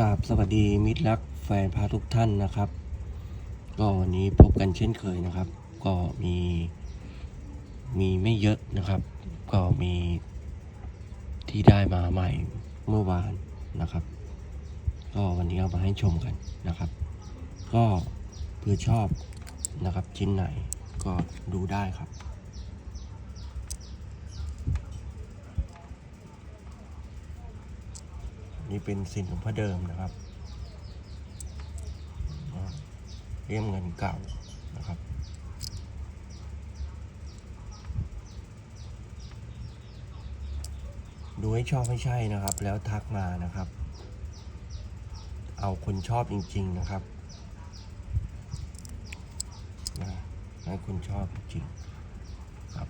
กราบสวัสดีมิตรรักแฟนพาทุกท่านนะครับ ก็วันนี้พบกันเช่นเคยนะครับ ก็มีมีไม่เยอะนะครับ ก็มีที่ได้มาใหม่เมื่อวานนะครับ ก็วันนี้เอามาให้ชมกันนะครับ ก็เพื่อชอบนะครับชิ้นไหนก็ดูได้ครับ นี่เป็นสินหลวงพ่อเดิมนะครับเลี่ยมเงินเก่านะครับดูให้ชอบไม่ใช่นะครับ แล้วทักมานะครับ เอาคนชอบจริง ๆนะครับนะให้คนชอบจริงๆครับ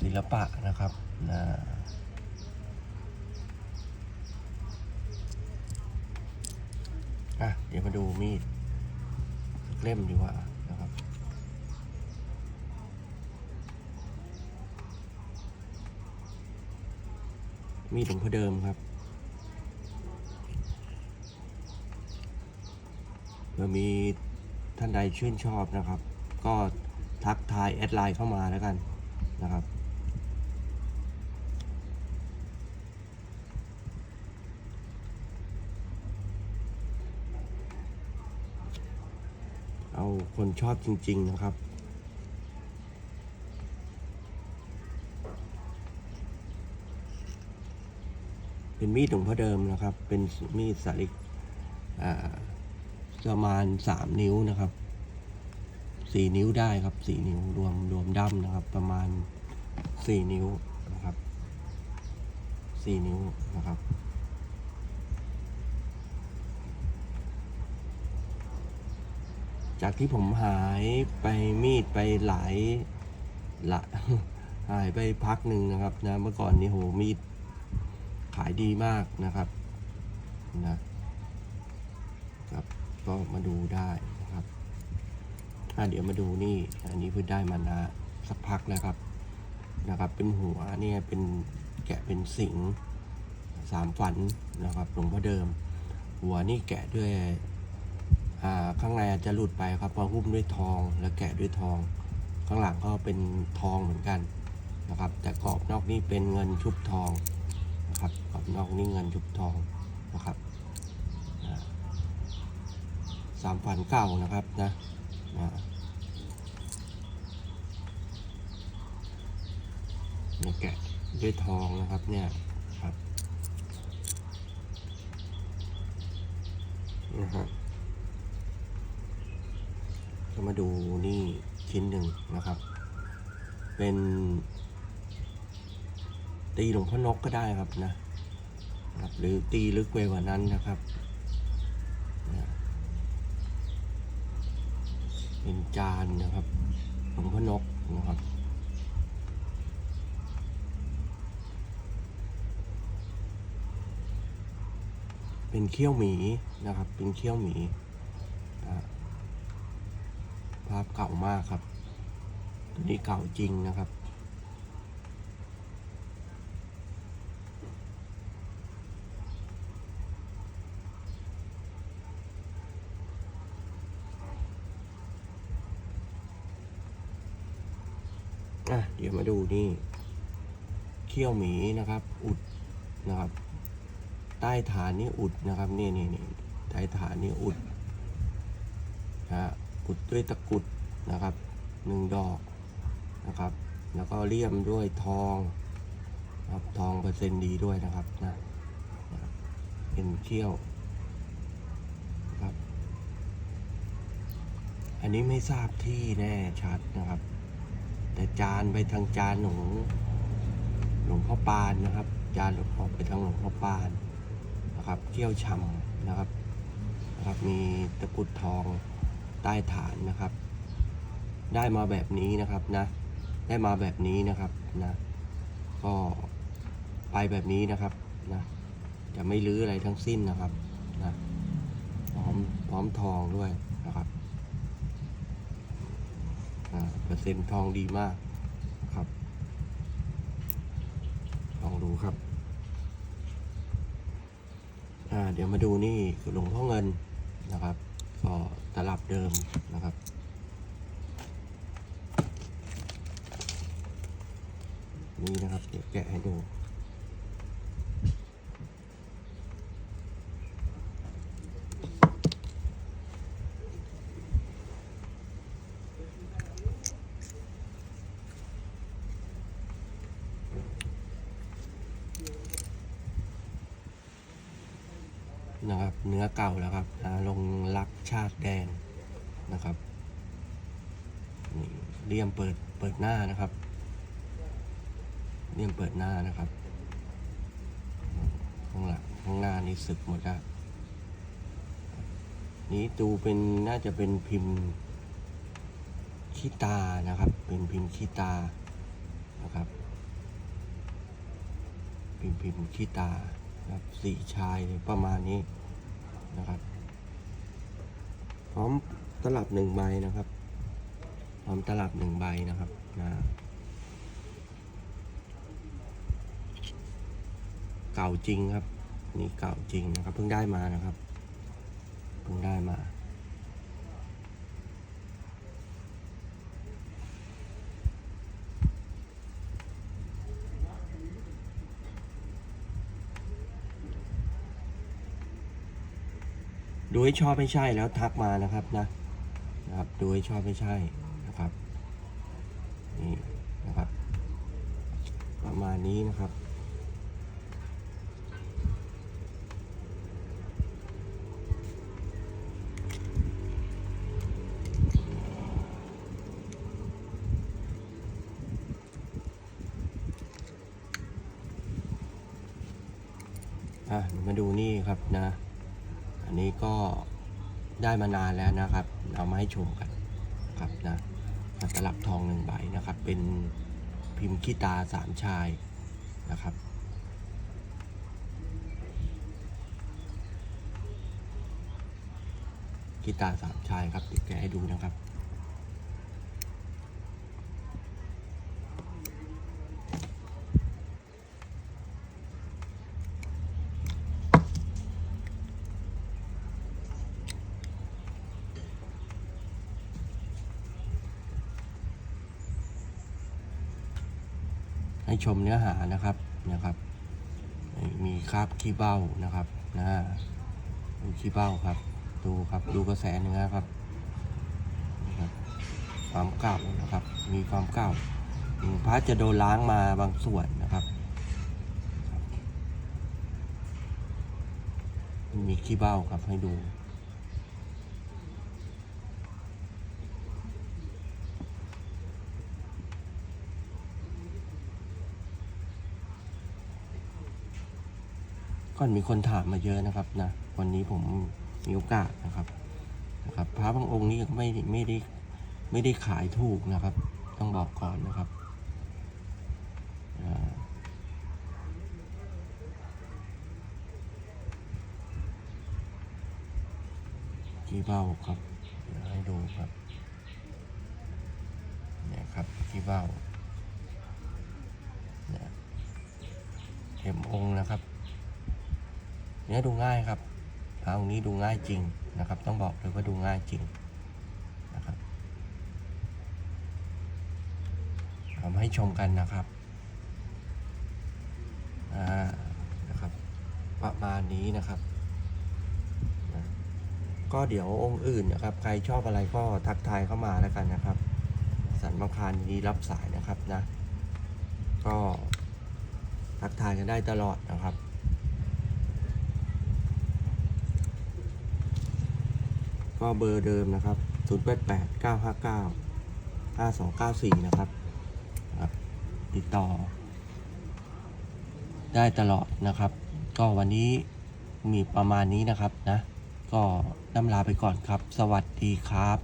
ศิลปะนะครับนะ อะเดูมีดเล่มดีกว่านะครับ มีดหลวงพ่อเดิมครับเมื่อมีท่านใดชื่นชอบนะครับ ก็ทักทายแอดไลน์เข้ามาแล้วกันนะครับ คนชอบจริง ๆ นะครับ เป็นมีดหลวงพ่อเดิมนะครับ เป็นมีดสาลิกประมาณสามนิ้วนะครับสี่นิ้วได้ครับสี่นิ้วรวมรวมด้ำนะครับ ประมาณสี่นิ้วนะครับสี่นิ้วนะครับ จากที่ผมหายไปมีดไปหลายละหายไปพักหนึ่งนะครับนะเมื่อก่อนนี้โหมีดขายดีมากนะครับนะครับก็มาดูได้นะครับอะเดี๋ยวมาดูนี่ อันนี้เพิ่งได้มานะสักพักแล้วครับนะครับ เป็นหัวเนี่ยเป็นแกะเป็นสิงสามฝันนะครับหลวงพ่อเดิม หัวนี่แกะด้วย ข้างในอาจจะหลุดไปครับเพราะหุ้มด้วยทองแล้วแกะด้วยทอง ข้างหลังก็เป็นทองเหมือนกันนะครับ แต่กรอบนอกนี่เป็นเงินชุบทองนะครับกรอบนอกนี่เงินชุบทองนะครับสามพันเก้านะครับนะเนี่ยแกะด้วยทองนะครับเนี่ยครับนะฮะ ก็มาดูนี่ชิ้นหนึ่งนะครับ เป็น ตีหลวงพ่อนกก็ได้ครับนะครับ หรือตีลึกไปกว่านั้นนะครับเป็นจานนะครับหลวงพ่อนกนะครับเป็นเขี้ยวหมีนะครับ เป็นเขี้ยวหมี ภาพเก่ามากครับ ตัวนี้เก่าจริงนะครับ อะ เดี๋ยวมาดูนี่เขี้ยวหมีนะครับ อุดนะครับ ใต้ฐานนี่อุดนะครับ นี่นี่นี่ใต้ฐานนี่อุดนะฮะ กุดด้วยตะกุดนะครับหนึ่งดอกนะครับ แล้วก็เลี่ยมด้วยทองนะครับทองเปอร์เซ็นต์ดีด้วยนะครับนะเป็นเขี้ยวนะครับ อันนี้ไม่ทราบที่แน่ชัดนะครับ แต่จานไปทางจานหลวงหลวงพ่อปานนะครับ จานหลวงพ่อไปทางหลวงพ่อปานนะครับเขี้ยวชำนะครับนะครับ มีตะกุดทอง ใต้ฐานนะครับ ได้มาแบบนี้นะครับนะ ได้มาแบบนี้นะครับนะ ก็ไปแบบนี้นะครับนะ จะไม่ลื้ออะไรทั้งสิ้นนะครับนะพร้อมพร้อมทองด้วยนะครับอ่าเปอร์เซ็นต์ทองดีมากนะครับลองดูครับเดี๋ยวมาดูนี่คือหลวงพ่อเงินนะครับ ก็ ตลับเดิมนะครับ นี่นะครับ เดี๋ยวแกะให้ดู นะครับ เนื้อเก่าแล้วครับนะลงรักชาติแดนนะครับนี่เลี่ยมเปิดเปิดหน้านะครับ เลี่ยมเปิดหน้านะครับข้างหลังข้างหน้านี่สึกหมดแล้วนี้ดูเป็นน่าจะเป็นพิมพ์ขี้ตานะครับ เป็นพิมพ์ขี้ตานะครับ พิมพ์พิมพ์ขี้ตา นะครับสีชายประมาณนี้นะครับ พร้อมตลับหนึ่งใบนะครับ พร้อมตลับหนึ่งใบนะครับนะเก่าจริงครับ นี่เก่าจริงนะครับ เพิ่งได้มานะครับ เพิ่งได้มา ดูให้ชอบไม่ใช่แล้วทักมานะครับนะนะครับดูให้ชอบไม่ใช่นะครับนี่นะครับ ประมาณนี้นะครับอะมาดูนี่ครับนะ นี้ก็ได้มานานแล้วนะครับ เอามาให้ชมกันครับนะตลับทองหนึ่งใบนะครับ เป็นพิมพ์ขี้ตาสามชายนะครับขี้ตาสามชายครับติดแกให้ดูนะครับ ชมเนื้อหานะครับนะครับมีคราบขี้เบ้านะครับนะดูขี้เบ้าครับ ดูครับดูกระแสเนื้อครับความเก่านะครับ มีความเก่าพระจะโดนล้างมาบางส่วนนะครับครับมีขี้เบ้าครับให้ดู ก่อนมีคนถามมาเยอะนะครับนะวันนี้ผมมีโอกาสนะครับนะครับพระบางองค์นี้ก็ไม่ไม่ได้ไม่ได้ขายถูกนะครับ ต้องบอกก่อนนะครับขี้เบ้าครับเดี๋ยวให้ดูครับเนี่ยครับขี้เบ้าเนี่ยเข็มองค์นะครับ เนื้อดูง่ายครับพระองค์นี้ดูง่ายจริงนะครับ ต้องบอกเลยว่าดูง่ายจริงนะครับทำให้ชมกันนะครับอ่านะครับ ประมาณนี้นะครับนะก็เดี๋ยวองค์อื่นนะครับ ใครชอบอะไรก็ทักทายเข้ามาแล้วกันนะครับ สันบางคารนี้รับสายนะครับนะ ก็ทักทายกันได้ตลอดนะครับ ก็เบอร์เดิมนะครับ 088 959 5294 นะครับครับ ติดต่อ ได้ตลอดนะครับ ก็วันนี้มีประมาณนี้นะครับนะ ก็น้ำลาไปก่อนครับ สวัสดีครับ